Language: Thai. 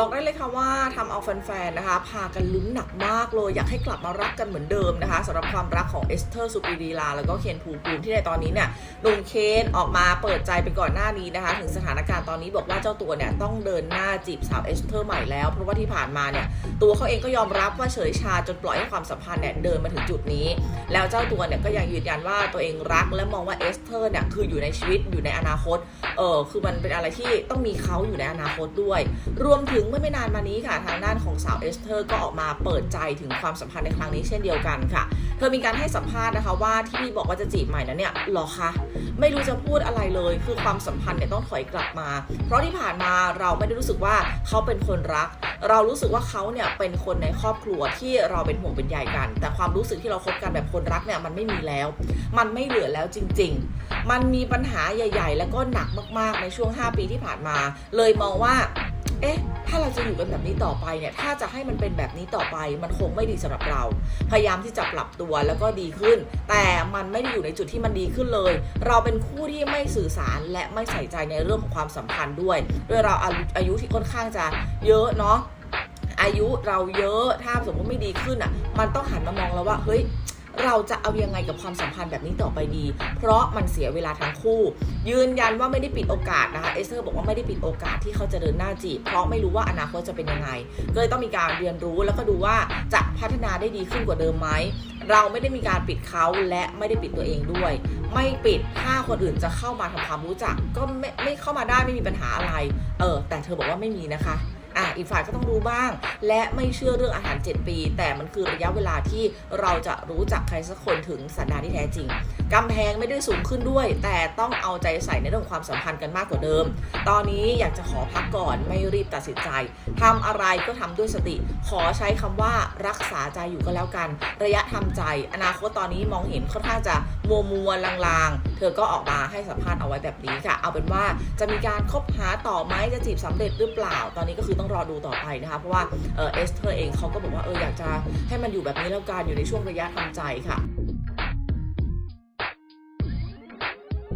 บอกได้เลยค่ะว่าทำเอาแฟนๆ นะคะ พากันลุ้นหนักมากเลย อยากให้กลับมารักกันเหมือนเดิมนะคะสำหรับความรักของเอสเธอร์สุปรีดีลา แล้วก็เคนภูภูมิที่ในตอนนี้เนี่ยหนุ่มเคนออกมาเปิดใจไปก่อนหน้านี้นะคะ ถึงสถานการณ์ตอนนี้บอกว่าเจ้าตัวเนี่ยต้องเดินหน้าจีบสาวเอสเธอร์ใหม่แล้ว เพราะว่าที่ผ่านมาเนี่ยตัวเขาเองก็ยอมรับว่าเฉยชาจนปล่อยให้ความสัมพันธ์เนี่ยเดินมาถึงจุดนี้ แล้วเจ้าตัวเนี่ยก็ยังยืนยันว่าตัวเองรักและมองว่าเอสเธอร์เนี่ยคืออยู่ในชีวิตอยู่ในอนาคตเออคือมันเป็นอะไรที่ต้องมีเขาอยู่ในอนาคตด้วย รวมถึงเมื่อไม่นานมานี้ค่ะ ทางด้านของสาวเอสเธอร์ก็ออกมาเปิดใจถึงความสัมพันธ์ในครั้งนี้เช่นเดียวกันค่ะ เธอมีการให้สัมภาษณ์นะคะว่าที่บอกว่าจะจีบใหม่นั้นเนี่ยหรอคะไม่รู้จะพูดอะไรเลย คือความสัมพันธ์เนี่ยต้องถอยกลับมา เพราะที่ผ่านมาเราไม่ได้รู้สึกว่าเขาเป็นคนรัก เรารู้สึกว่าเขาเนี่ยเป็นคนในครอบครัวที่เราเป็นห่วงเป็นใยกัน แต่ความรู้สึกที่เราคบกันแบบคนรักเนี่ยมันไม่มีแล้ว มันไม่เหลือแล้วจริง ๆ มันมีปัญหาใหญ่ ๆ แล้วก็หนักมากๆในช่วง 5 ปีที่ผ่านมา เลยมองว่า เอ๊ะ ถ้าเราจะอยู่กันแบบนี้ต่อไปเนี่ย ถ้าจะให้มันเป็นแบบนี้ต่อไปมันคงไม่ดีสำหรับเรา พยายามที่จะปรับตัวแล้วก็ดีขึ้น แต่มันไม่ได้อยู่ในจุดที่มันดีขึ้นเลย เราเป็นคู่ที่ไม่สื่อสารและไม่ใส่ใจในเรื่องของความสัมพันธ์ด้วย ด้วยเราอายุอายุที่ค่อนข้างจะเยอะเนาะอายุเราเยอะถ้าสมมติไม่ดีขึ้นอะ มันต้องหันมามองแล้วว่าเฮ้ย เราจะเอายังไงกับความสัมพันธ์แบบนี้ต่อไปดี เพราะมันเสียเวลาทั้งคู่ ยืนยันว่าไม่ได้ปิดโอกาสนะคะเอสเธอร์บอกว่าไม่ได้ปิดโอกาสที่เขาจะเดินหน้าจีบเพราะไม่รู้ว่าอนาคตจะเป็นยังไงก็เลยต้องมีการเรียนรู้แล้วก็ดูว่าจะพัฒนาได้ดีขึ้นกว่าเดิมไหมเราไม่ได้มีการปิดเขาและไม่ได้ปิดตัวเองด้วย ไม่ปิดถ้าคนอื่นจะเข้ามาทำความรู้จัก ก็ไม่ไม่เข้ามาได้ไม่มีปัญหาอะไร เออแต่เธอบอกว่าไม่มีนะคะ อะอีกฝ่ายก็ต้องรู้บ้าง และไม่เชื่อเรื่องอาหาร 7 ปี แต่มันคือระยะเวลาที่เราจะรู้จักใครสักคนถึงสันดานที่แท้จริงกำแพงไม่ได้สูงขึ้นด้วย แต่ต้องเอาใจใส่ในเรื่องความสัมพันธ์กันมากกว่าเดิม ตอนนี้อยากจะขอพักก่อนไม่รีบตัดสินใจทำอะไรก็ทำด้วยสติ ขอใช้คำว่ารักษาใจอยู่ก็แล้วกัน ระยะทำใจ อนาคตตอนนี้มองเห็นค่อนข้างจะ มัวมัวลางๆ เธอก็ออกมาให้สัมภาษณ์เอาไว้แบบนี้ค่ะ เอาเป็นว่าจะมีการคบหาต่อไหมจะจีบสำเร็จหรือเปล่า ตอนนี้ก็คือต้องรอดูต่อไปนะคะ เพราะว่าเออเอสเธอร์เองเขาก็บอกว่าเอออยากจะให้มันอยู่แบบนี้แล้วกันอยู่ในช่วงระยะทำใจค่ะ